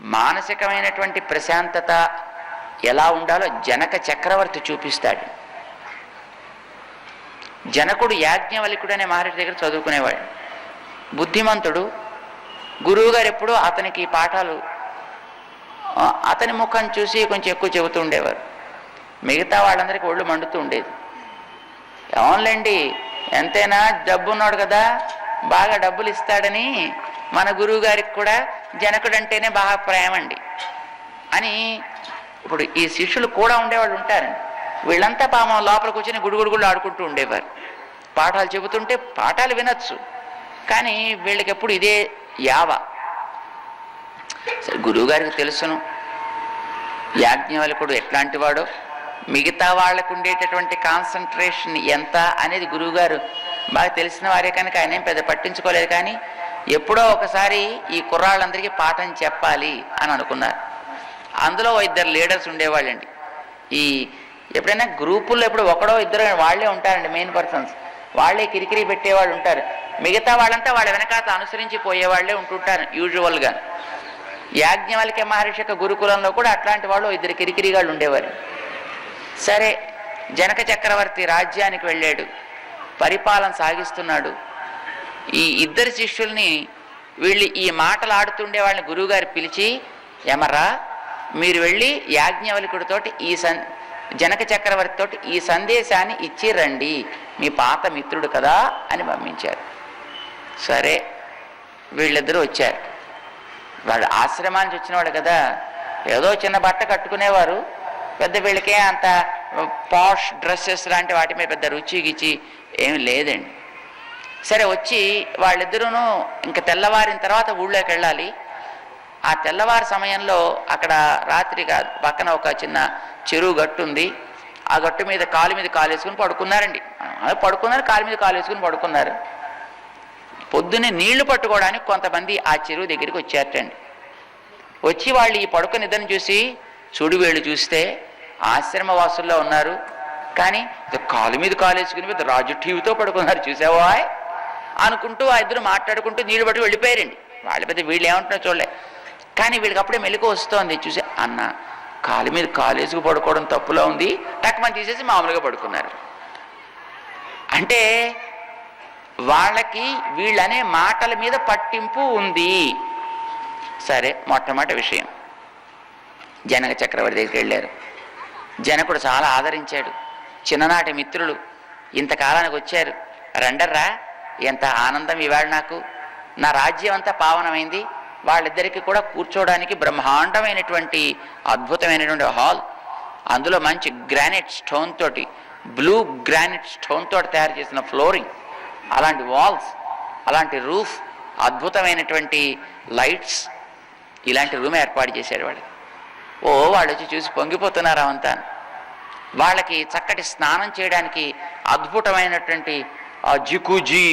మానసికమైనటువంటి ప్రశాంతత ఎలా ఉండాలో జనక చక్రవర్తి చూపిస్తాడు. జనకుడు యాజ్ఞవలికుడు అనే మహర్షి దగ్గర చదువుకునేవాడు. బుద్ధిమంతుడు గురువుగారు ఎప్పుడూ అతనికి పాఠాలు అతని ముఖం చూసి కొంచెం ఎక్కువ చెబుతూ ఉండేవారు. మిగతా వాళ్ళందరికీ ఒళ్ళు మండుతూ ఉండేది. అవునులేండి ఎంతైనా డబ్బు ఉన్నాడు కదా బాగా డబ్బులు ఇస్తాడని మన గురువు గారికి కూడా జనకుడంటేనే బాగా బాగా ప్రేమండి. అని ఇప్పుడు ఈ శిష్యులు కూడా ఉండేవాళ్ళు ఉంటారండి. వీళ్ళంతా పాపం లోపల కూర్చొని గుడుగుడుగుళ్ళు ఆడుకుంటూ ఉండేవారు. పాఠాలు చెబుతుంటే పాఠాలు వినొచ్చు. కానీ వీళ్ళకి ఎప్పుడు ఇదే యావ. సరే గురువుగారికి తెలుసును. యాజ్ఞవల్కుడు ఎట్లాంటి వాడో మిగతా వాళ్ళకు ఉండేటటువంటి కాన్సన్ట్రేషన్ ఎంత అనేది గురువుగారు బాగా తెలిసిన వారే కనుక ఆయన ఏం పెద్ద పట్టించుకోలేదు కానీ ఎప్పుడో ఒకసారి ఈ కుర్రాళ్ళందరికీ పాఠం చెప్పాలి అని అనుకున్నారు. అందులో ఇద్దరు లీడర్స్ ఉండేవాళ్ళండి. ఈ ఎప్పుడైనా గ్రూపుల్లో ఎప్పుడు ఒకడో ఇద్దరు వాళ్ళే ఉంటారండి మెయిన్ పర్సన్స్ వాళ్ళే కిరికిరి పెట్టేవాళ్ళు ఉంటారు. మిగతా వాళ్ళంతా వాళ్ళ వెనకాత అనుసరించి పోయేవాళ్ళే ఉంటుంటారు యూజువల్గా యాజ్ఞవల్క్య మహర్షి యొక్క గురుకులంలో కూడా అట్లాంటి వాళ్ళు ఇద్దరు కిరికిరిగాళ్ళు ఉండేవారు. సరే జనక చక్రవర్తి రాజ్యానికి వెళ్ళాడు. పరిపాలన సాగిస్తున్నాడు. ఈ ఇద్దరు శిష్యుల్ని వీళ్ళు ఈ మాటలు ఆడుతుండే వాళ్ళని గురువుగారు పిలిచి ఎమరా మీరు వెళ్ళి యాజ్ఞవల్కుడితోటి ఈ సన్ జనక చక్రవర్తితోటి ఈ సందేశాన్ని ఇచ్చి రండి. మీ పాత మిత్రుడు కదా అని పంపించారు. సరే వీళ్ళిద్దరూ వచ్చారు. వాళ్ళు ఆశ్రమానికి వచ్చినవాడు కదా ఏదో చిన్న బట్ట కట్టుకునేవారు. పెద్ద వీళ్ళకే అంత పాష్ డ్రెస్సెస్ లాంటి వాటి మీద పెద్ద రుచి గిచి ఏమి లేదండి. సరే వచ్చి వాళ్ళిద్దరూనూ ఇంకా తెల్లవారిన తర్వాత ఊళ్ళోకి వెళ్ళాలి. ఆ తెల్లవారి సమయంలో అక్కడ రాత్రి పక్కన ఒక చిన్న చెరువు గట్టు ఉంది. ఆ గట్టు మీద కాలు మీద కాలు వేసుకుని పడుకున్నారండి. పడుకున్నారు కాలు మీద కాలు వేసుకుని పడుకున్నారు. పొద్దున్నే నీళ్ళు పట్టుకోవడానికి కొంతమంది ఆ చెరువు దగ్గరికి వచ్చారటండి. వచ్చి వాళ్ళు ఈ పడుక నిద్రను చూసి చూడువేళ్ళు చూస్తే ఆశ్రమవాసుల్లో ఉన్నారు. కానీ కాలు మీద కాలు వేసుకుని పెద్ద రాజు టీవీతో పడుకున్నారు చూసావా? అనుకుంటూ ఆ ఇద్దరు మాట్లాడుకుంటూ నీళ్ళు పట్టి వెళ్ళిపోయారండి. వాళ్ళ పెద్ద వీళ్ళు ఏమంటున్నా చూడలే. కానీ వీళ్ళకి అప్పుడే మెలకు వస్తోంది చూసి అన్న కాలు మీద కాలేజీకి పడుకోవడం తప్పులో ఉంది. టక్మని తీసేసి మామూలుగా పడుకున్నారు. అంటే వాళ్ళకి వీళ్ళనే మాటల మీద పట్టింపు ఉంది. సరే మొట్టమొదటి విషయం. జనక చక్రవర్తి దగ్గరికి వెళ్ళారు. జనకుడు చాలా ఆదరించాడు. చిన్ననాటి మిత్రులు. ఇంతకాలానికి వచ్చారు. రండర్రా ఎంత ఆనందం ఇవాళ నాకు. నా రాజ్యం అంతా పావనమైంది. వాళ్ళిద్దరికీ కూడా కూర్చోవడానికి బ్రహ్మాండమైనటువంటి అద్భుతమైనటువంటి హాల్. అందులో మంచి గ్రానైట్ స్టోన్ తోటి బ్లూ గ్రానైట్ స్టోన్ తోటి తయారు చేసిన ఫ్లోరింగ్ అలాంటి వాల్స్ అలాంటి రూఫ్ అద్భుతమైనటువంటి లైట్స్ ఇలాంటి రూమ్ ఏర్పాటు చేశాడు వాడు ఓ వాళ్ళు వచ్చి చూసి పొంగిపోతున్నారు అవంతా వాళ్ళకి చక్కటి స్నానం చేయడానికి అద్భుతమైనటువంటి ఆ జికుజీ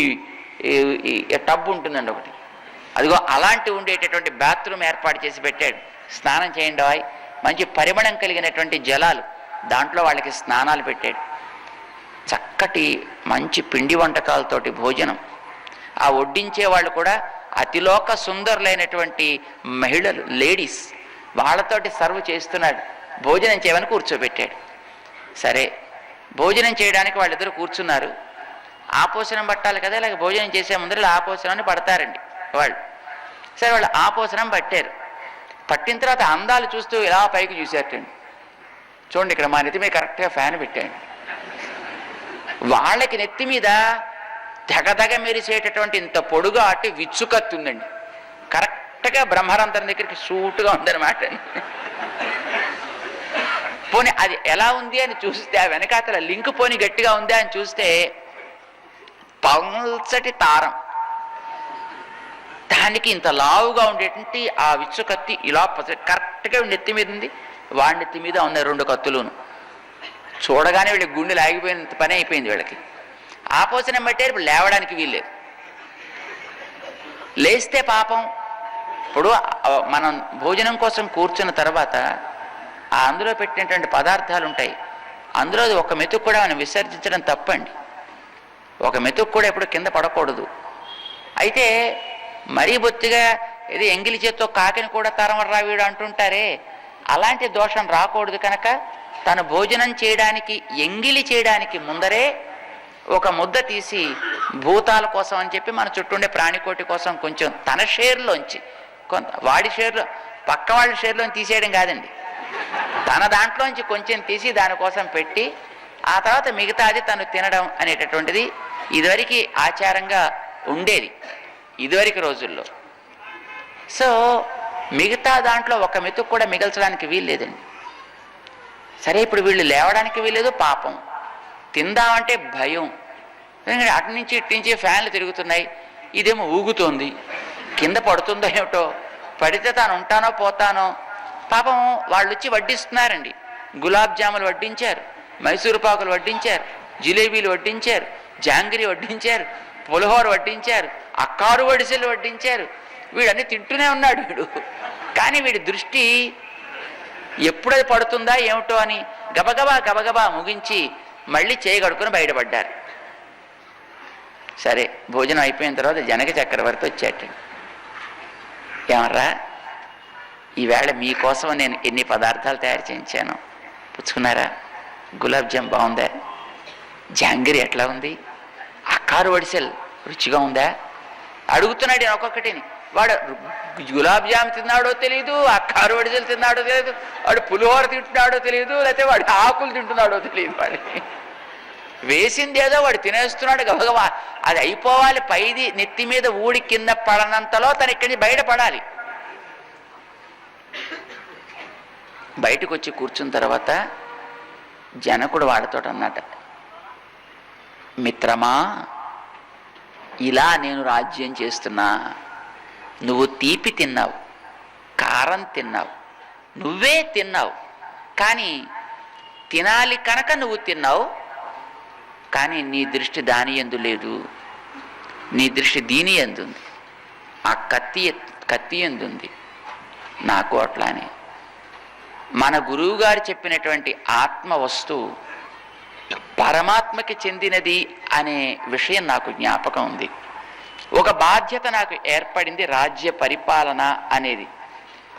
టబ్ ఉంటుందండి ఒకటి. అదిగో అలాంటి ఉండేటటువంటి బాత్రూమ్ ఏర్పాటు చేసి పెట్టాడు. స్నానం చేయండి వాయ్ మంచి పరిమళం కలిగినటువంటి జలాలు దాంట్లో వాళ్ళకి స్నానాలు పెట్టాడు. చక్కటి మంచి పిండి వంటకాలతోటి భోజనం. ఆ వడ్డించే వాళ్ళు కూడా అతిలోక సుందరులైనటువంటి మహిళలు లేడీస్ వాళ్ళతోటి సర్వ్ చేస్తున్నాడు. భోజనం చేయమని కూర్చోబెట్టాడు. సరే భోజనం చేయడానికి వాళ్ళిద్దరు కూర్చున్నారు. ఆపోసనం పట్టాలి కదా ఇలాగ భోజనం చేసే ముందర ఆపోసనాన్ని పడతారండి వాళ్ళు. సరే వాళ్ళు ఆపోసనం పట్టారు. పట్టిన తర్వాత అందాలు చూస్తూ ఇలా పైకి చూసేటండి. చూడండి ఇక్కడ మా నెత్తి మీద కరెక్ట్గా ఫ్యాన్ పెట్టాయండి. వాళ్ళకి నెత్తి మీద తెగదగ మెరిసేటటువంటి ఇంత పొడుగా అట్టి విచ్చుకత్తి ఉందండి కరెక్ట్గా బ్రహ్మరంధ్రం దగ్గరికి సూటుగా ఉందన్నమాట. పోనీ అది ఎలా ఉంది అని చూస్తే ఆ వెనకాతల లింక్ పోని గట్టిగా ఉందా అని చూస్తే పల్చటి తారం. దానికి ఇంత లావుగా ఉండేటువంటి ఆ విచ్చు కత్తి ఇలా కరెక్ట్గా నెత్తి మీద ఉంది. వాడి నెత్తి మీద ఉన్నాయి రెండు కత్తులును. చూడగానే వీళ్ళకి గుండెలు ఆగిపోయినంత పని అయిపోయింది వీళ్ళకి. ఆపోసనం బట్టే ఇప్పుడు లేవడానికి వీల్లేదు. లేస్తే పాపం ఇప్పుడు మనం భోజనం కోసం కూర్చున్న తర్వాత ఆ అందులో పెట్టినటువంటి పదార్థాలు ఉంటాయి అందులో ఒక మెతుకు కూడా మనం విసర్జించడం తప్పండి. ఒక మెతుకు కూడా ఎప్పుడు కింద పడకూడదు. అయితే మరీ బొత్తిగా ఇది ఎంగిలి చేత్తో కాకిని కూడా తరమరా వీడు అంటుంటారే అలాంటి దోషం రాకూడదు కనుక తను భోజనం చేయడానికి ఎంగిలి చేయడానికి ముందరే ఒక ముద్ద తీసి భూతాల కోసం అని చెప్పి మన చుట్టూండే ప్రాణికోటి కోసం కొంచెం తన షేర్లోంచి కొంత వాడి షేర్లో పక్క వాళ్ళ షేర్లో తీసేయడం కాదండి. తన దాంట్లోంచి కొంచెం తీసి దానికోసం పెట్టి ఆ తర్వాత మిగతాది తను తినడం అనేటటువంటిది ఇదివరకు ఆచారంగా ఉండేది ఇదివరకు రోజుల్లో. సో మిగతా దాంట్లో ఒక మెతుకు కూడా మిగల్చడానికి వీల్లేదండి. సరే ఇప్పుడు వీళ్ళు లేవడానికి వీల్లేదు పాపం. తిందామంటే భయం. ఎందుకంటే అటు నుంచి ఇటు నుంచి ఫ్యాన్లు తిరుగుతున్నాయి ఇదేమో ఊగుతోంది. కింద పడుతుందో ఏమిటో పడితే తాను ఉంటానో పోతానో పాపం వాళ్ళు వచ్చి వడ్డిస్తున్నారండి. గులాబ్ జాములు వడ్డించారు మైసూరు పాకులు వడ్డించారు జిలేబీలు వడ్డించారు జాంగిరి వడ్డించారు పులిహోర వడ్డించారు అక్కారు వడిసెలు వడ్డించారు. వీడన్నీ తింటూనే ఉన్నాడు వీడు. కానీ వీడి దృష్టి ఎప్పుడది పడుతుందా ఏమిటో అని గబగబా గబగబా ముగించి మళ్ళీ చేయగడుకుని బయటపడ్డారు. సరే భోజనం అయిపోయిన తర్వాత జనక చక్రవర్తి వచ్చాట ఏమర్రా ఈవేళ మీకోసం నేను ఎన్ని పదార్థాలు తయారు చేయించాను? పుచ్చుకున్నారా? గులాబ్ జామ్ బాగుందా? జాంగిరి ఎట్లా ఉంది? ఆ వడిసెల్ రుచిగా ఉందా? అడుగుతున్నాడు నేను ఒక్కొక్కటిని. వాడు గులాబ్ జామ్ తిన్నాడో తెలియదు ఆ కారు వడిసెలు తిన్నాడో తెలియదు వాడు పులిహోర తింటున్నాడో తెలియదు లేకపోతే వాడు ఆకులు తింటున్నాడో తెలియదు వాడి వేసింది ఏదో వాడు తినేస్తున్నాడు గబగబా. అది అయిపోవాలి పైది నెత్తి మీద ఊడి కింద పడనంతలో తను ఇక్కడి నుంచి బయటపడాలి బయటకు వచ్చి కూర్చున్న తర్వాత జనకుడు వాడితో అన్నట మిత్రమా? ఇలా నేను రాజ్యం చేస్తున్నా. నువ్వు తీపి తిన్నావు కారం తిన్నావు నువ్వే తిన్నావు. కానీ తినాలి కనుక నువ్వు తిన్నావు. కానీ నీ దృష్టి దాని ఎందు లేదు. నీ దృష్టి దీని ఎందుంది ఆ కత్తి కత్తి ఎందుంది నాకు అట్లానే. మన గురువు గారు చెప్పినటువంటి ఆత్మ వస్తువు పరమాత్మకి చెందినది అనే విషయం నాకు జ్ఞాపకం ఉంది. ఒక బాధ్యత నాకు ఏర్పడింది రాజ్య పరిపాలన అనేది.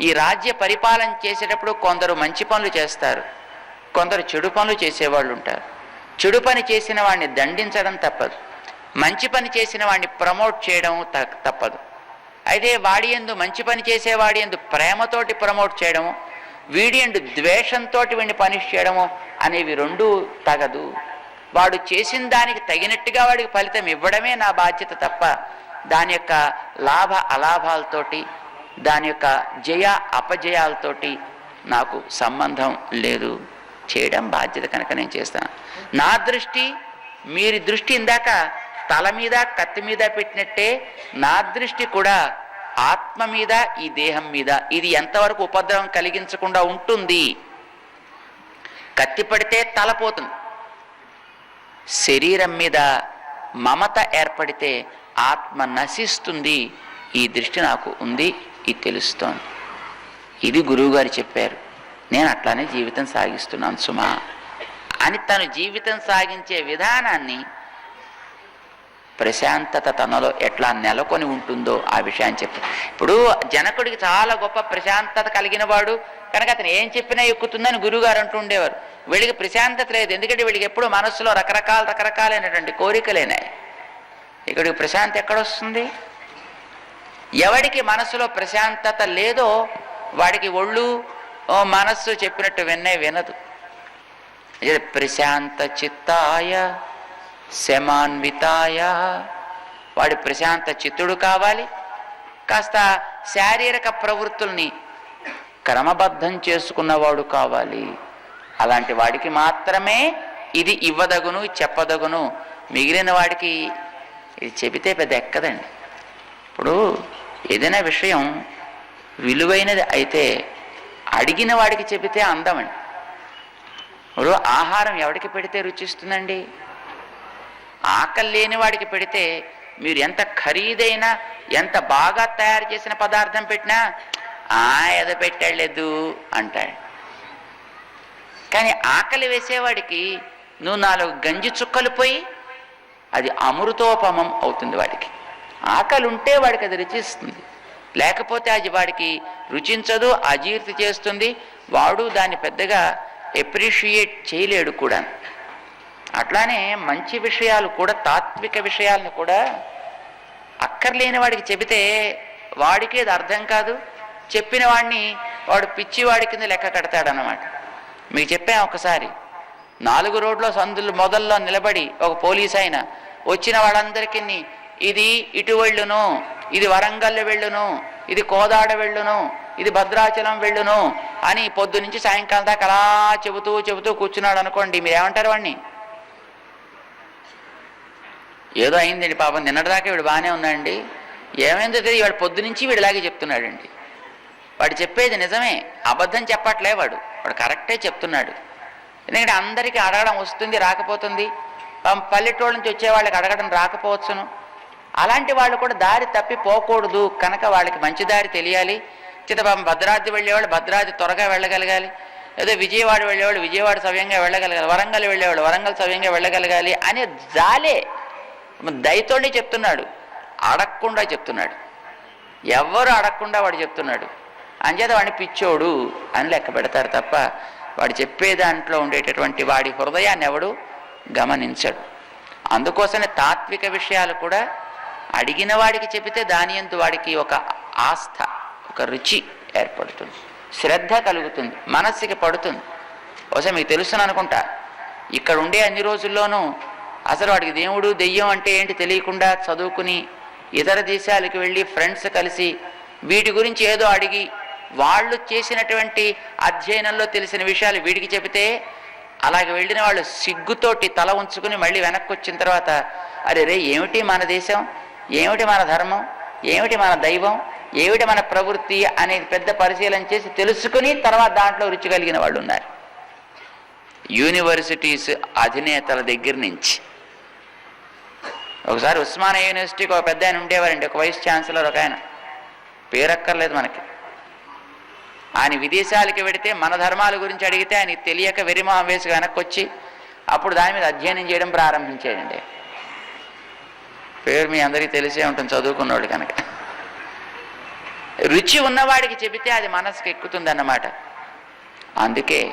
ఈ రాజ్య పరిపాలన చేసేటప్పుడు కొందరు మంచి పనులు చేస్తారు కొందరు చెడు పనులు చేసేవాళ్ళు ఉంటారు. చెడు పని చేసిన వాడిని దండించడం తప్పదు మంచి పని చేసిన వాడిని ప్రమోట్ చేయడం త- తప్పదు. అయితే వాడి ఎందు మంచి పని చేసేవాడి ఎందు ప్రేమతోటి ప్రమోట్ చేయడము వీడి అండ్ ద్వేషంతో వీడిని పనిష్ చేయడము అనేవి రెండూ తగదు. వాడు చేసిన దానికి తగినట్టుగా వాడికి ఫలితం ఇవ్వడమే నా బాధ్యత తప్ప దాని యొక్క లాభ అలాభాలతోటి దాని యొక్క జయ అపజయాలతోటి నాకు సంబంధం లేదు. చేయడం బాధ్యత కనుక నేను చేస్తాను. నా దృష్టి మీరి దృష్టి ఇందాక తల మీద కత్తి మీద పెట్టినట్టే నా దృష్టి కూడా ఆత్మ మీద ఈ దేహం మీద. ఇది ఎంతవరకు ఉపద్రవం కలిగించకుండా ఉంటుంది? కత్తి పడితే తలపోతుంది శరీరం మీద మమత ఏర్పడితే ఆత్మ నశిస్తుంది. ఈ దృష్టి నాకు ఉంది ఇది తెలుస్తోంది. ఇది గురువుగారు చెప్పారు. నేను అట్లానే జీవితం సాగిస్తున్నాను సుమా. అని తను జీవితం సాగించే విధానాన్ని ప్రశాంతత తనలో ఎట్లా నెలకొని ఉంటుందో ఆ విషయాన్ని చెప్పి. ఇప్పుడు జనకుడికి చాలా గొప్ప ప్రశాంతత కలిగిన వాడు కనుక అతను ఏం చెప్పినా ఎక్కుతుందని గురువుగారు అంటూ ఉండేవారు. వీడికి ప్రశాంతత లేదు. ఎందుకంటే వీడికి ఎప్పుడు మనస్సులో రకరకాల రకరకాలైనటువంటి కోరికలేనాయి. ఇక్కడికి ప్రశాంతత ఎక్కడొస్తుంది ఎవడికి మనసులో ప్రశాంతత లేదో వాడికి ఒళ్ళు ఓ మనస్సు చెప్పినట్టు విన్నే వినదు. ప్రశాంత చిత్తాయ శమాన్వితాయ. వాడి ప్రశాంత చిత్తుడు కావాలి. కాస్త శారీరక ప్రవృత్తుల్ని క్రమబద్ధం చేసుకున్నవాడు కావాలి. అలాంటి వాడికి మాత్రమే ఇది ఇవ్వదగును చెప్పదగును. మిగిలిన వాడికి ఇది చెబితే పెద్ద ఎక్కదండి. ఇప్పుడు ఏదైనా విషయం విలువైనది అయితే అడిగిన వాడికి చెబితే అందమండి. ఇప్పుడు ఆహారం ఎవడికి పెడితే రుచిస్తుందండి? ఆకలి లేని వాడికి పెడితే మీరు ఎంత ఖరీదైన ఎంత బాగా తయారు చేసిన పదార్థం పెట్టినా ఆ ఏదో పెట్టలేదు అంటాడు. కానీ ఆకలి వేసేవాడికి నువ్వు నాలుగు గంజి చుక్కలు పోయి అది అమృతోపమం అవుతుంది వాడికి. ఆకలి ఉంటే వాడికి అది రుచిస్తుంది. లేకపోతే అది వాడికి రుచించదు అజీర్తి చేస్తుంది. వాడు దాన్ని పెద్దగా ఎప్రిషియేట్ చేయలేడు కూడా అట్లానే మంచి విషయాలు కూడా తాత్విక విషయాలను కూడా అక్కర్లేని వాడికి చెబితే వాడికి అది అర్థం కాదు. చెప్పిన వాడిని వాడు పిచ్చివాడి కింద లెక్క కడతాడనమాట మీకు చెప్పాం ఒకసారి నాలుగు రోడ్ల సందులు మొదల్లో నిలబడి ఒక పోలీస్ ఆయన వచ్చిన వాళ్ళందరికీ ఇది ఇటు వెళ్ళును ఇది వరంగల్ వెళ్ళును ఇది కోదాడ వెళ్ళును ఇది భద్రాచలం వెళ్ళును అని పొద్దు నుంచి సాయంకాలం దాకా అలా చెబుతూ చెబుతూ కూర్చున్నాడు అనుకోండి మీరు ఏమంటారు వాడిని? ఏదో అయిందండి పాపం నిన్నటిదాకా వీడు బాగానే ఉన్నాడండి. ఏమైందో తెలియదు వాడు పొద్దు నుంచి వీడిలాగే చెప్తున్నాడండి. వాడు చెప్పేది నిజమే అబద్ధం చెప్పట్లే వాడు. వాడు కరెక్టే చెప్తున్నాడు. ఎందుకంటే అందరికీ అడగడం వస్తుంది రాకపోతుంది. పాపం పల్లెటూళ్ళ నుంచి వచ్చే వాళ్ళకి అడగడం రాకపోవచ్చును. అలాంటి వాళ్ళు కూడా దారి తప్పి పోకూడదు. కనుక వాళ్ళకి మంచి దారి తెలియాలి. చిత పాపం భద్రాద్రి వెళ్ళేవాళ్ళు భద్రాద్రి త్వరగా వెళ్ళగలగాలి. ఏదో విజయవాడ వెళ్ళేవాళ్ళు విజయవాడ సవ్యంగా వెళ్ళగలగాలి. వరంగల్ వెళ్ళేవాళ్ళు వరంగల్ సవ్యంగా వెళ్ళగలగాలి అనే జాలే. దయతోనే చెప్తున్నాడు. అడగకుండా చెప్తున్నాడు. ఎవ్వరు అడగకుండా వాడు చెప్తున్నాడు. అంచేత వాడిని పిచ్చోడు అని లెక్క పెడతారు తప్ప వాడు చెప్పే దాంట్లో ఉండేటటువంటి వాడి హృదయాన్ని ఎవడు గమనించడు. అందుకోసమే తాత్విక విషయాలు కూడా అడిగిన వాడికి చెబితే దాని ఎందు వాడికి ఒక ఆస్థ ఒక రుచి ఏర్పడుతుంది. శ్రద్ధ కలుగుతుంది మనస్సుకి పడుతుంది. ఒకసారి మీకు తెలుసును అనుకుంటా ఇక్కడ ఉండే అన్ని రోజుల్లోనూ అసలు వాడికి దేవుడు దెయ్యం అంటే ఏంటి తెలియకుండా చదువుకుని ఇతర దేశాలకు వెళ్ళి ఫ్రెండ్స్ కలిసి వీటి గురించి ఏదో అడిగి వాళ్ళు చేసినటువంటి అధ్యయనంలో తెలిసిన విషయాలు వీడికి చెబితే అలాగే వెళ్ళిన వాళ్ళు సిగ్గుతోటి తల ఉంచుకుని మళ్ళీ వెనక్కి వచ్చిన తర్వాత అరే రే ఏమిటి మన దేశం? ఏమిటి మన ధర్మం? ఏమిటి మన దైవం? ఏమిటి మన ప్రవృత్తి? అనేది పెద్ద పరిశీలన చేసి తెలుసుకుని తర్వాత దాంట్లో రుచి కలిగిన వాళ్ళు ఉన్నారు. యూనివర్సిటీస్ అధినేతల దగ్గర నుంచి ఒకసారి ఉస్మానియా యూనివర్సిటీకి ఒక పెద్ద ఆయన ఉండేవారండి ఒక వైస్ ఛాన్సలర్ ఒక ఆయన. పేరక్కర్లేదు మనకి. ఆయన విదేశాలకి వెడితే మన ధర్మాల గురించి అడిగితే ఆయన తెలియక వెరిమా వేసి వెనక్కి వచ్చి అప్పుడు దాని మీద అధ్యయనం చేయడం ప్రారంభించాడండి. పేరు మీ అందరికీ తెలిసే ఉంటుంది చదువుకున్నవాడు కనుక. రుచి ఉన్నవాడికి చెబితే అది మనసుకు ఎక్కుతుందన్నమాట. అందుకే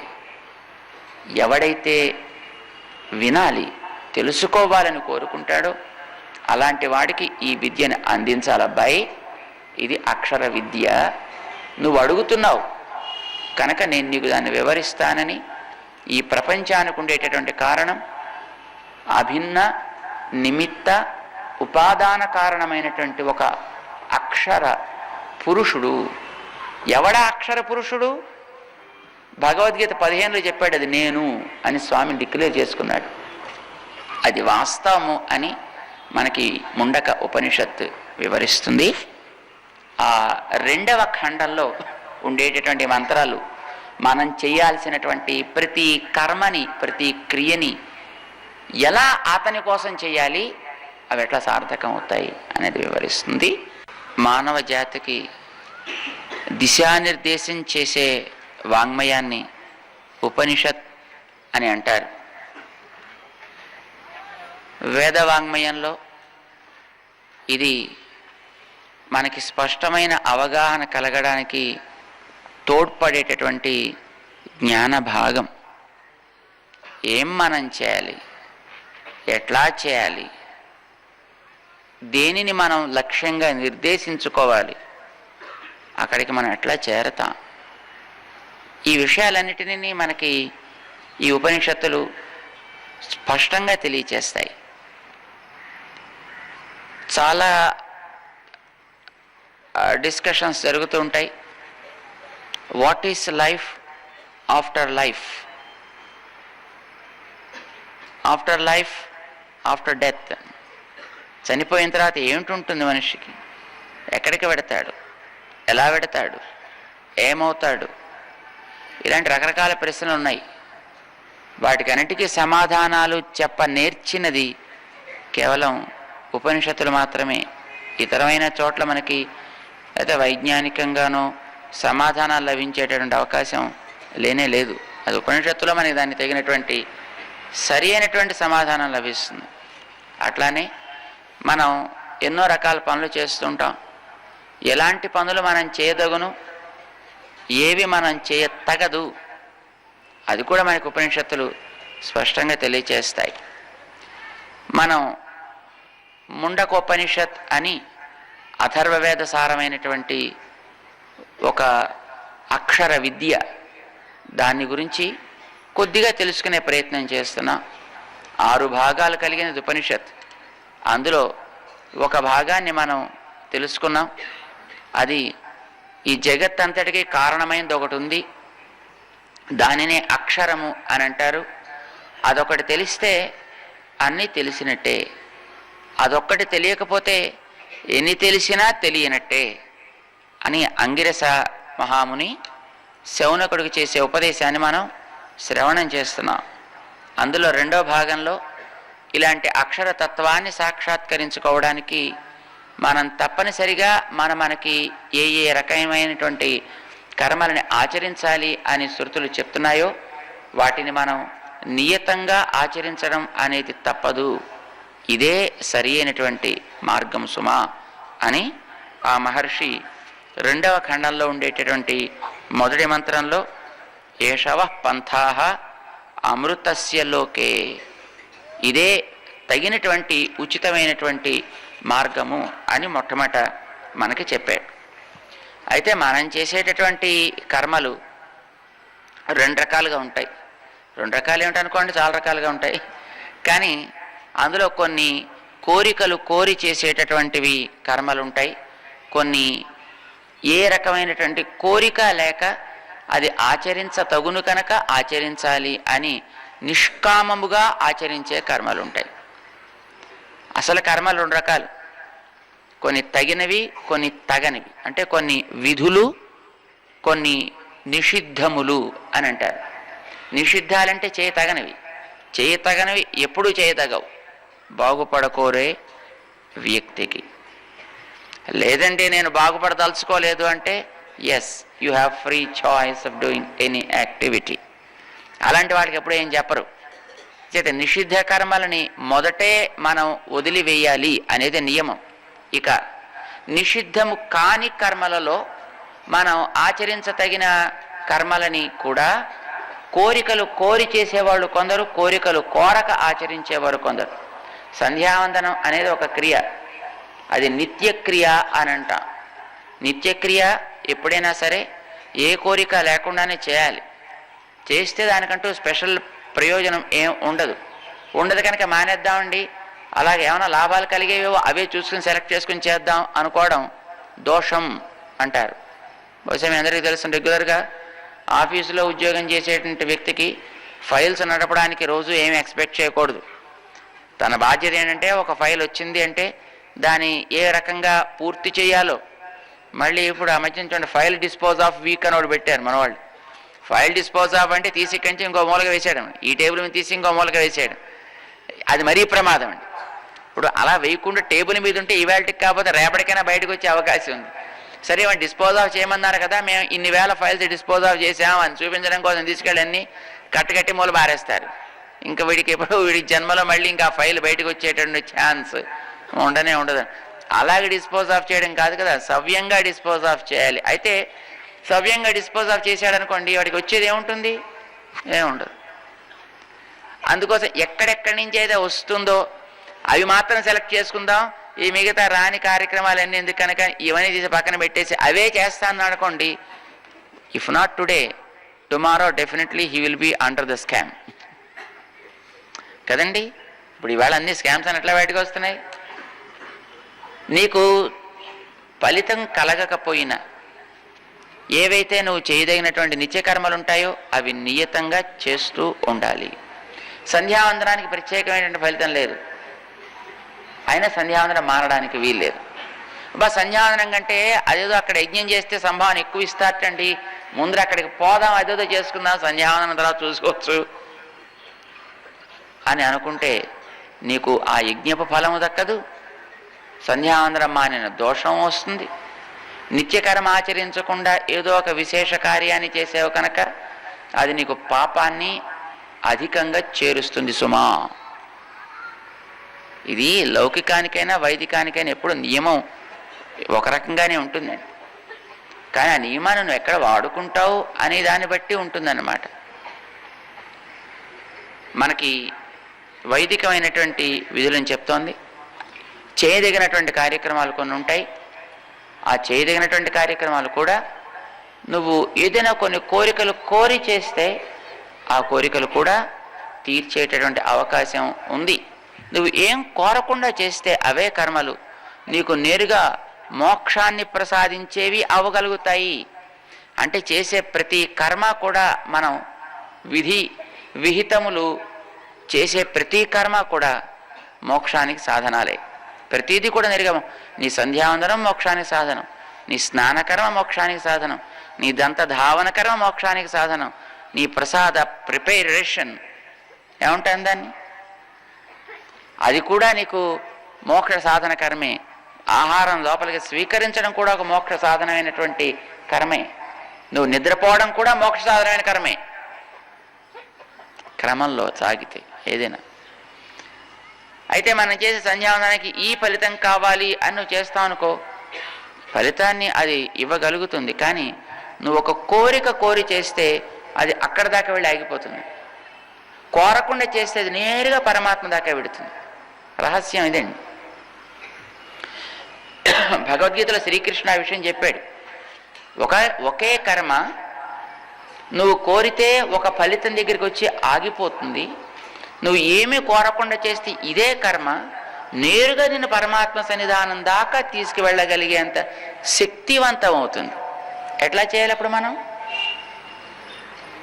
ఎవడైతే వినాలి తెలుసుకోవాలని కోరుకుంటాడో అలాంటి వాడికి ఈ విద్యను అందించాలబ్బాయి ఇది అక్షర విద్య. నువ్వు అడుగుతున్నావు కనుక నేను నీకు దాన్ని వివరిస్తానని. ఈ ప్రపంచానికి ఉండేటటువంటి కారణం అభిన్న నిమిత్త ఉపాదాన కారణమైనటువంటి ఒక అక్షర పురుషుడు. ఎవడ అక్షర పురుషుడు? భగవద్గీత పదిహేనులో చెప్పాడు అది నేను అని స్వామి డిక్లేర్ చేసుకున్నాడు. అది వాస్తవము అని మనకి ముండక ఉపనిషత్ వివరిస్తుంది. ఆ రెండవ ఖండంలో ఉండేటటువంటి మంత్రాలు మనం చేయాల్సినటువంటి ప్రతి కర్మని ప్రతి క్రియని ఎలా అతని కోసం చేయాలి అవి ఎట్లా సార్థకం అవుతాయి అనేది వివరిస్తుంది. మానవ జాతికి దిశానిర్దేశం చేసే వాంగ్మయాన్ని ఉపనిషత్ అని అంటారు. వేదవాంగ్మయంలో ఇది మనకి స్పష్టమైన అవగాహన కలగడానికి తోడ్పడేటటువంటి జ్ఞాన భాగం. ఏం మనం చేయాలి? ఎట్లా చేయాలి? దేనిని మనం లక్ష్యంగా నిర్దేశించుకోవాలి? అక్కడికి మనం ఎట్లా చేరతాం? ఈ విషయాలన్నిటినీ మనకి ఈ ఉపనిషత్తులు స్పష్టంగా తెలియచేస్తాయి. చాలా డిస్కషన్స్ జరుగుతూ ఉంటాయి. What is life after life after life after death చనిపోయిన తర్వాత ఏమిటి మనిషికి? ఎక్కడికి పెడతాడు ఎలా పెడతాడు ఏమవుతాడు? ఇలాంటి రకరకాల ప్రశ్నలు ఉన్నాయి. వాటికన్నిటికీ సమాధానాలు చెప్ప నేర్చినది కేవలం ఉపనిషత్తులు మాత్రమే. ఇతరమైన చోట్ల మనకి అయితే వైజ్ఞానికంగానో సమాధానాలు లభించేటటువంటి అవకాశం లేనే లేదు. అది ఉపనిషత్తులో మనకి దానికి తగినటువంటి సరి అయినటువంటి సమాధానం లభిస్తుంది. అట్లానే మనం ఎన్నో రకాల పనులు చేస్తుంటాం. ఎలాంటి పనులు మనం చేయదగును? ఏవి మనం చేయ తగదు అది కూడా మనకు ఉపనిషత్తులు స్పష్టంగా తెలియచేస్తాయి. మనం ముండకోపనిషత్ అని అథర్వవేద సారమైనటువంటి ఒక అక్షర విద్య దాని గురించి కొద్దిగా తెలుసుకునే ప్రయత్నం చేస్తున్నా. ఆరు భాగాలు కలిగిన ఉపనిషత్. అందులో ఒక భాగాన్ని మనం తెలుసుకున్నాం. అది ఈ జగత్ అంతటికి కారణమైనది ఒకటి ఉంది. దానినే అక్షరము అని అంటారు. అదొకటి తెలిస్తే అన్నీ తెలిసినట్టే. అదొక్కటి తెలియకపోతే ఎన్ని తెలిసినా తెలియనట్టే అని అంగిరస మహాముని శౌనకుడికి చేసే ఉపదేశాన్ని మనం శ్రవణం చేస్తున్నాం. అందులో రెండో భాగంలో ఇలాంటి అక్షర తత్వాన్ని సాక్షాత్కరించుకోవడానికి మనం తప్పనిసరిగా మన మనకి ఏ ఏ రకమైనటువంటి కర్మలని ఆచరించాలి అని శృతులు చెప్తున్నాయో వాటిని మనం నియతంగా ఆచరించడం అనేది తప్పదు. ఇదే సరి అయినటువంటి మార్గం సుమా అని ఆ మహర్షి రెండవ ఖండంలో ఉండేటటువంటి మొదటి మంత్రంలో ఏషవ పంథా అమృతస్య లోకే. ఇదే తగినటువంటి ఉచితమైనటువంటి మార్గము అని మొట్టమొదట మనకి చెప్పాడు. అయితే మనం చేసేటటువంటి కర్మలు రెండు రకాలుగా ఉంటాయి. రెండు రకాలు ఏమిటనుకోండి చాలా రకాలుగా ఉంటాయి. కానీ అందులో కొన్ని కోరికలు కోరి చేసేటటువంటివి కర్మలు ఉంటాయి కొన్ని ఏ రకమైనటువంటి కోరిక లేక అది ఆచరించ తగును కనుక ఆచరించాలి అని నిష్కామముగా ఆచరించే కర్మలు ఉంటాయి అసలు కర్మలు రెండు రకాలు. కొన్ని తగినవి కొన్ని తగనివి. అంటే కొన్ని విధులు కొన్ని నిషిద్ధములు అని అంటారు. నిషిద్ధాలంటే చేయతగనివి చేయతగనివి ఎప్పుడూ చేయతగవు బాగుపడకోరే వ్యక్తికి. లేదంటే నేను బాగుపడదలుచుకోలేదు అంటే yes you have free choice of doing any activity అలాంటి వాటికి ఎప్పుడు ఏం చెప్పరు. చేత నిషిద్ధ కర్మలని మొదటే మనం వదిలివేయాలి అనేది నియమం. ఇక నిషిద్ధము కాని కర్మలలో మనం ఆచరించతగిన కర్మలని కూడా కోరికలు కోరి చేసేవాళ్ళు కొందరు కోరికలు కోరక ఆచరించేవారు కొందరు. సంధ్యావందనం అనేది ఒక క్రియ. అది నిత్యక్రియ అని అంటాం నిత్యక్రియ ఎప్పుడైనా సరే ఏ కోరిక లేకుండానే చేయాలి. చేస్తే దానికంటూ స్పెషల్ ప్రయోజనం ఏం ఉండదు. ఉండదు కనుక మానేద్దామండి. అలాగే ఏమైనా లాభాలు కలిగేవో అవే చూసుకుని సెలెక్ట్ చేసుకుని చేద్దాం అనుకోవడం దోషం అంటారు. బహుశా మీ అందరికీ తెలుసు రెగ్యులర్గా ఆఫీసులో ఉద్యోగం చేసేటువంటి వ్యక్తికి ఫైల్స్ నడపడానికి రోజు ఏమి ఎక్స్పెక్ట్ చేయకూడదు. తన బాధ్యత ఏంటంటే ఒక ఫైల్ వచ్చింది అంటే దాన్ని ఏ రకంగా పూర్తి చేయాలో. మళ్ళీ ఇప్పుడు ఆ చూడండి ఫైల్ డిస్పోజ్ ఆఫ్ వీక్ అని ఒకటి పెట్టారు మన వాళ్ళు. ఫైల్ డిస్పోజ్ ఆఫ్ అంటే తీసి ఇక్కడి ఇంకో మూలగా వేసేయడం. ఈ టేబుల్ మీద తీసి ఇంకో మూలగా వేసేయడం. అది మరీ ప్రమాదం అండి. ఇప్పుడు అలా వేయకుండా టేబుల్ మీద ఉంటే ఇవాళకి కాకపోతే రేపటికైనా బయటకు వచ్చే అవకాశం ఉంది. సరే వాడు డిస్పోజ్ ఆఫ్ చేయమన్నారు కదా మేము ఇన్ని వేల ఫైల్స్ డిస్పోజ్ ఆఫ్ చేసాం అని చూపించడం కోసం తీసుకెళ్ళి అన్ని కట్టకట్టి మూల బారేస్తారు ఇంకా వీడికి ఎప్పుడు వీడి జన్మలో మళ్ళీ ఇంకా ఆ ఫైల్ బయటకు వచ్చేటువంటి ఛాన్స్ ఉండనే ఉండదు. అలాగే డిస్పోజ్ ఆఫ్ చేయడం కాదు కదా సవ్యంగా డిస్పోజ్ ఆఫ్ చేయాలి. అయితే సవ్యంగా డిస్పోజ్ ఆఫ్ చేశాడనుకోండి వాడికి వచ్చేది ఏముంటుంది? ఏముండదు అందుకోసం ఎక్కడెక్కడి నుంచి అయితే వస్తుందో అవి మాత్రం సెలెక్ట్ చేసుకుందాం. ఈ మిగతా రాని కార్యక్రమాలన్నీ ఎందుకు కనుక ఇవన్నీ తీసి పక్కన పెట్టేసి అవే చేస్తాను అనుకోండి if not today tomorrow definitely he will be under the scam కదండి? ఇప్పుడు ఇవాళ అన్ని స్కామ్స్ అని ఎట్లా బయటకు వస్తున్నాయి? నీకు ఫలితం కలగకపోయినా ఏవైతే నువ్వు చేయదగినటువంటి నిత్యకర్మలు ఉంటాయో అవి నియతంగా చేస్తూ ఉండాలి. సంధ్యావందనానికి ప్రత్యేకమైనటువంటి ఫలితం లేదు. అయినా సంధ్యావందనం మారడానికి వీల్లేదు. బా సంధ్యావందనం కంటే అదేదో అక్కడ యజ్ఞం చేస్తే సంభావన ఎక్కువ ఇస్తారటండి. ముందర అక్కడికి పోదాం అదేదో చేసుకుందాం సంధ్యావందనం తర్వాత చూసుకోవచ్చు. అని అనుకుంటే నీకు ఆ యజ్ఞపు ఫలము దక్కదు. సంధ్యావందనం మానిన దోషం వస్తుంది. నిత్యకర్మ ఆచరించకుండా ఏదో ఒక విశేష కార్యాన్ని చేసావు కనుక అది నీకు పాపాన్ని అధికంగా చేరుస్తుంది సుమా. ఇది లౌకికానికైనా వైదికానికైనా ఎప్పుడు నియమం ఒక రకంగానే ఉంటుందండి. కానీ ఆ నియమాన్ని నువ్వు ఎక్కడ వాడుకుంటావు అనే దాన్ని బట్టి ఉంటుందన్నమాట. మనకి వైదికమైనటువంటి విధులను చెప్తోంది. చేయదగినటువంటి కార్యక్రమాలు కొన్ని ఉంటాయి. ఆ చేయదగినటువంటి కార్యక్రమాలు కూడా నువ్వు ఏదైనా కొన్ని కోరికలు కోరి చేస్తే ఆ కోరికలు కూడా తీర్చేటటువంటి అవకాశం ఉంది. నువ్వు ఏం కోరకుండా చేస్తే అవే కర్మలు నీకు నేరుగా మోక్షాన్ని ప్రసాదించేవి అవగలుగుతాయి. అంటే చేసే ప్రతి కర్మ కూడా మనం విధి విహితములు చేసే ప్రతి కర్మ కూడా మోక్షానికి సాధనాలే. ప్రతీది కూడా నేరుగా నీ సంధ్యావందనం మోక్షానికి సాధనం నీ స్నానకర్మ మోక్షానికి సాధనం నీ దంత ధావన కర్మ మోక్షానికి సాధనం నీ ప్రసాద ప్రిపేరేషన్. ఏముంటుంది దాన్ని అది కూడా నీకు మోక్ష సాధన కర్మే. ఆహారం లోపలికి స్వీకరించడం కూడా ఒక మోక్ష సాధనమైనటువంటి కర్మే. నువ్వు నిద్రపోవడం కూడా మోక్ష సాధనమైన కర్మే. క్రమంలో సాగితే ఏదైనా. అయితే మనం చేసే సంధ్యావందనానికి ఈ ఫలితం కావాలి అని నువ్వు చేస్తావు అనుకో ఫలితాన్ని అది ఇవ్వగలుగుతుంది. కానీ నువ్వు ఒక కోరిక కోరి చేస్తే అది అక్కడ దాకా వెళ్ళి ఆగిపోతుంది. కోరకుండా చేస్తే అది నేరుగా పరమాత్మ దాకా వెడుతుంది. రహస్యం ఇదండి భగవద్గీతలో శ్రీకృష్ణ ఆ విషయం చెప్పాడు. ఒక ఒకే కర్మ నువ్వు కోరితే ఒక ఫలితం దగ్గరికి వచ్చి ఆగిపోతుంది. నువ్వు ఏమీ కోరకుండా చేస్తే ఇదే కర్మ నేరుగా నిన్ను పరమాత్మ సన్నిధానం దాకా తీసుకువెళ్ళగలిగేంత శక్తివంతం అవుతుంది ఎట్లా చేయాలి అప్పుడు మనం?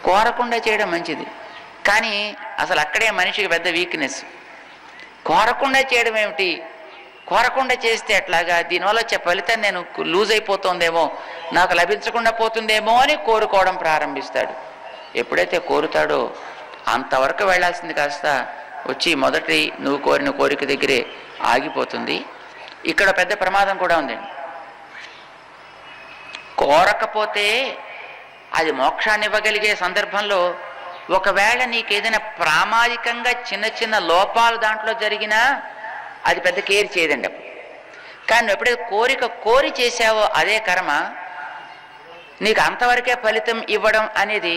కోరకుండా చేయడం మంచిది. కానీ అసలు అక్కడే మనిషికి పెద్ద వీక్నెస్ కోరకుండా చేయడం ఏమిటి? కోరకుండా చేస్తే ఎట్లాగా? దీనివల్ల వచ్చే ఫలితం నేను లూజ్ అయిపోతుందేమో నాకు లభించకుండా పోతుందేమో అని కోరుకోవడం ప్రారంభిస్తాడు. ఎప్పుడైతే కోరుతాడో అంతవరకు వెళ్ళాల్సింది కాస్త వచ్చి మొదటి నువ్వు కోరిన కోరిక దగ్గరే ఆగిపోతుంది. ఇక్కడ పెద్ద ప్రమాదం కూడా ఉందండి కోరకపోతే అది మోక్షాన్ని ఇవ్వగలిగే సందర్భంలో ఒకవేళ నీకు ఏదైనా ప్రామాణికంగా చిన్న చిన్న లోపాలు దాంట్లో జరిగినా అది పెద్ద కేర్ చేయదండి అప్పుడు. కానీ నువ్వు ఎప్పుడైతే కోరిక కోరి చేసావో అదే కర్మ నీకు అంతవరకే ఫలితం ఇవ్వడం అనేది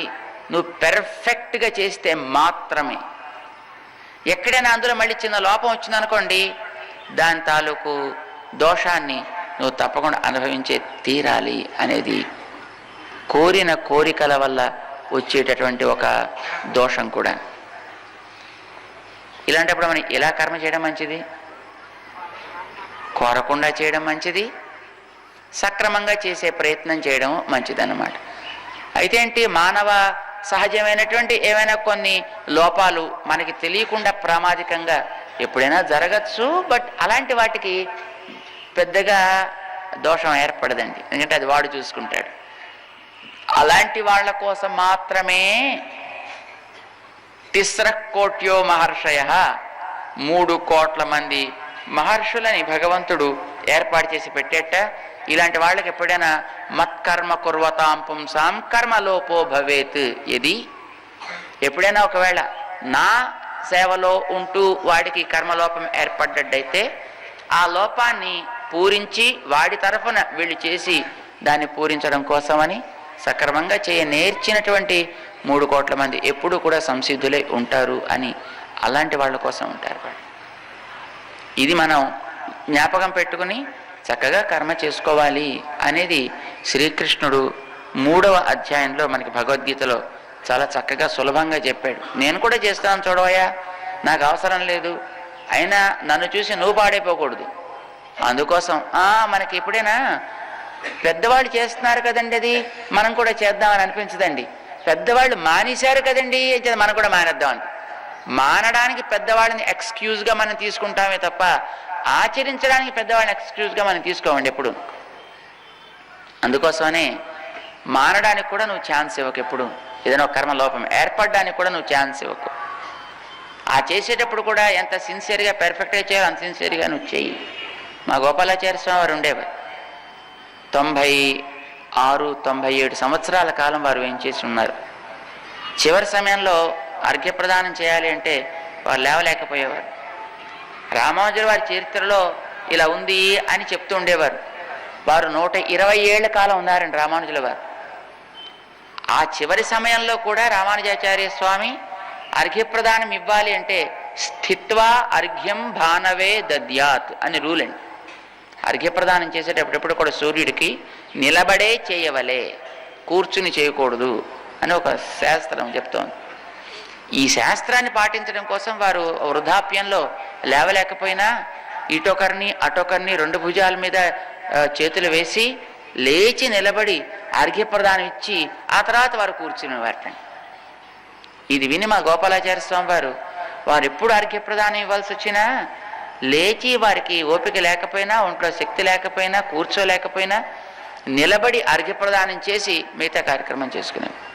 నువ్వు పెర్ఫెక్ట్గా చేస్తే మాత్రమే. ఎక్కడైనా అందులో మళ్ళీ చిన్న లోపం వచ్చిందనుకోండి దాని తాలూకు దోషాన్ని నువ్వు తప్పకుండా అనుభవించే తీరాలి అనేది కోరిన కోరికల వల్ల వచ్చేటటువంటి ఒక దోషం కూడా. ఇలాంటప్పుడు మనం ఎలా కర్మ చేయడం మంచిది? కోరకుండా చేయడం మంచిది. సక్రమంగా చేసే ప్రయత్నం చేయడం మంచిదన్నమాట. అయితే ఏంటి? మానవ సహజమైనటువంటి ఏమైనా కొన్ని లోపాలు మనకి తెలియకుండా ప్రామాదికంగా ఎప్పుడైనా జరగచ్చు బట్ అలాంటి వాటికి పెద్దగా దోషం ఏర్పడదండి. ఎందుకంటే అది వాడు చూసుకుంటాడు. అలాంటి వాళ్ళ కోసం మాత్రమే తిస్రకోట్యో మహర్షయ మూడు కోట్ల మంది మహర్షులని భగవంతుడు ఏర్పాటు చేసి పెట్టేట. ఇలాంటి వాళ్ళకి ఎప్పుడైనా మత్కర్మ కుర్వతాం పుంసాం కర్మలోపో భవేత్ ఇది ఎప్పుడైనా ఒకవేళ నా సేవలో ఉంటూ వాడికి కర్మలోపం ఏర్పడ్డట్టయితే ఆ లోపాన్ని పూరించి వాడి తరఫున వీళ్ళు చేసి దాన్ని పూరించడం కోసమని సక్రమంగా చేయ నేర్చినటువంటి మూడు కోట్ల మంది ఎప్పుడూ కూడా సంసిద్ధులై ఉంటారు అని అలాంటి వాళ్ళ కోసం ఉంటారు ఇది మనం జ్ఞాపకం పెట్టుకుని చక్కగా కర్మ చేసుకోవాలి అనేది శ్రీకృష్ణుడు మూడవ అధ్యాయంలో మనకి భగవద్గీతలో చాలా చక్కగా సులభంగా చెప్పాడు. నేను కూడా చేస్తాను చూడవయ్యా నాకు అవసరం లేదు. అయినా నన్ను చూసి నువ్వు పాడైపోకూడదు. అందుకోసం మనకి ఎప్పుడైనా పెద్దవాళ్ళు చేస్తున్నారు కదండి అది మనం కూడా చేద్దామని అనిపించదండి. పెద్దవాళ్ళు మానేశారు కదండి అయితే మనం కూడా మానేద్దామని మానడానికి పెద్దవాళ్ళని ఎక్స్క్యూజ్గా మనం తీసుకుంటామే తప్ప ఆచరించడానికి పెద్దవాళ్ళని ఎక్స్క్యూజ్గా మనం తీసుకోమండి ఎప్పుడు. అందుకోసమనే మానడానికి కూడా నువ్వు ఛాన్స్ ఇవ్వకు ఎప్పుడు. ఏదైనా ఒక కర్మ లోపం ఏర్పడడానికి కూడా నువ్వు ఛాన్స్ ఇవ్వకు. ఆ చేసేటప్పుడు కూడా ఎంత సిన్సియర్గా పెర్ఫెక్ట్గా చేయాలో అంత సిన్సియర్గా నువ్వు చెయ్యి. మా గోపాలాచార్య స్వామి వారు ఉండేవారు. తొంభై ఆరు తొంభై ఏడు సంవత్సరాల కాలం వారు ఏం చేసి ఉన్నారు. చివరి సమయంలో అర్ఘ్యప్రదానం చేయాలి అంటే వారు లేవలేకపోయేవారు. రామానుజుల వారి చరిత్రలో ఇలా ఉంది అని చెప్తూ ఉండేవారు. వారు నూట ఇరవై ఏళ్ళ కాలం ఉన్నారండి రామానుజుల వారు. ఆ చివరి సమయంలో కూడా రామానుజాచార్య స్వామి అర్ఘ్యప్రదానం ఇవ్వాలి అంటే స్థిత్వా అర్ఘ్యం భానవే దద్యాత్ అని రూల్ అండి. అర్ఘ్యప్రదానం చేసేటప్పుడెప్పుడు కూడా సూర్యుడికి నిలబడే చేయవలే కూర్చుని చేయకూడదు అని ఒక శాస్త్రం చెప్తోంది. ఈ శాస్త్రాన్ని పాటించడం కోసం వారు వృద్ధాప్యంలో లేవలేకపోయినా ఇటొకరిని అటొకరిని రెండు భుజాల మీద చేతులు వేసి లేచి నిలబడి అర్ఘ్యప్రదానం ఇచ్చి ఆ తర్వాత వారు కూర్చుని ఇది విని మా గోపాలాచార్య స్వామి వారు వారు ఎప్పుడు అర్ఘ్యప్రదానం ఇవ్వాల్సి వచ్చినా లేచి వారికి ఓపిక లేకపోయినా ఒంట్లో శక్తి లేకపోయినా కూర్చోలేకపోయినా నిలబడి అర్ఘ్యప్రదానం చేసి మిగతా కార్యక్రమం చేసుకునేవారు.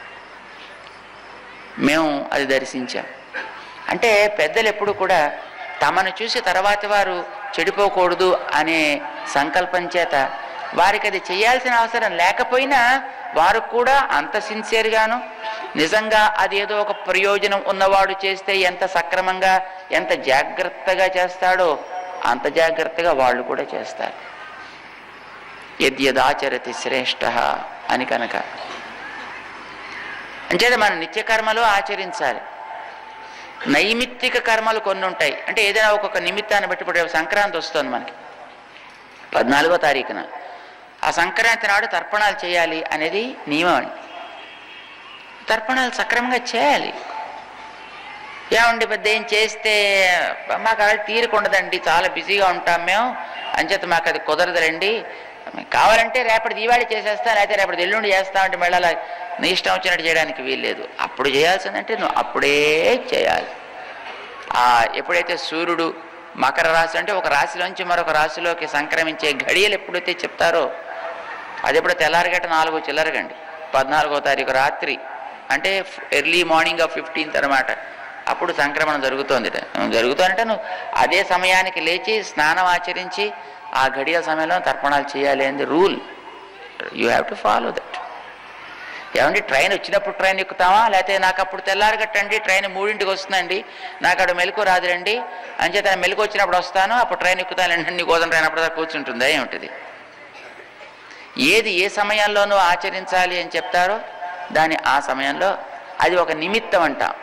మేము అది దర్శించాం. అంటే పెద్దలు ఎప్పుడు కూడా తమను చూసి తర్వాతి వారు చెడిపోకూడదు అనే సంకల్పం చేత వారికి అది చేయాల్సిన అవసరం లేకపోయినా వారు కూడా అంత సిన్సియర్గాను నిజంగా అది ఏదో ఒక ప్రయోజనం ఉన్నవాడు చేస్తే ఎంత సక్రమంగా ఎంత జాగ్రత్తగా చేస్తాడో అంత జాగ్రత్తగా వాళ్ళు కూడా చేస్తారు. యద్యదాచరతి శ్రేష్ఠ అని కనుక అంచేత మన నిత్య కర్మలు ఆచరించాలి. నైమిత్తిక కర్మలు కొన్ని ఉంటాయి. అంటే ఏదైనా ఒక్కొక్క నిమిత్తాన్ని బట్టి ఇప్పుడు సంక్రాంతి వస్తుంది మనకి. పద్నాలుగో తారీఖున. ఆ సంక్రాంతి నాడు తర్పణాలు చేయాలి అనేది నియమం అండి. తర్పణాలు సక్రమంగా చేయాలి. ఏమండి పెద్ద ఏం చేస్తే మాకు అలా తీరుకుండదండి చాలా బిజీగా ఉంటాం మేము. అంచేత మాకు అది కుదరదులండి. కావాలంటే రేపటి దీవాళి చేసేస్తా లేకపోతే రేపటి ఎల్లుండి చేస్తా అంటే మళ్ళీ అలా నీ ఇష్టం వచ్చినట్టు చేయడానికి వీల్లేదు. అప్పుడు చేయాల్సిందంటే నువ్వు అప్పుడే చేయాలి. ఆ ఎప్పుడైతే సూర్యుడు మకర రాశి అంటే ఒక రాశిలోంచి మరొక రాశిలోకి సంక్రమించే ఘడియలు ఎప్పుడైతే చెప్తారో అది ఎప్పుడో తెల్లారిగట్ట నాలుగో చిల్లరగండి. పద్నాలుగో తారీఖు రాత్రి అంటే ఎర్లీ మార్నింగ్ ఆఫ్ ఫిఫ్టీన్త్ అనమాట అప్పుడు సంక్రమణ జరుగుతోంది జరుగుతుందంటే నువ్వు అదే సమయానికి లేచి స్నానం ఆచరించి ఆ గడియల సమయంలో తర్పణాలు చేయాలి అనేది rule. You have to follow that ఏమండి ట్రైన్ వచ్చినప్పుడు ట్రైన్ ఎక్కుతామా? లేకపోతే నాకు అప్పుడు తెల్లారి కట్టండి ట్రైన్ మూడింటికి వస్తుందండి నాకు అక్కడ మెలకు రాదురండి అంచేత మెలకు వచ్చినప్పుడు వస్తాను అప్పుడు ట్రైన్ ఎక్కుతానండి నీ కోసం ట్రైన్ అప్పుడు కూర్చుంటుందా ఏమిటిది ఏది ఏ సమయంలోనూ ఆచరించాలి అని చెప్తారో దాని ఆ సమయంలో అది ఒక నిమిత్తం అంటాం.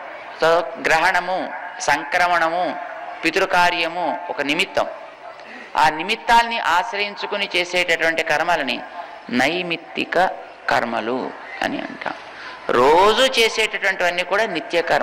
సో గ్రహణము సంక్రమణము పితృకార్యము ఒక నిమిత్తం. ఆ నిమిత్తాల్ని ఆశ్రయించుకుని చేసేటటువంటి కర్మలని నైమిత్తిక కర్మలు అని అంటాం. రోజు చేసేటటువంటివన్నీ కూడా నిత్య కర్మ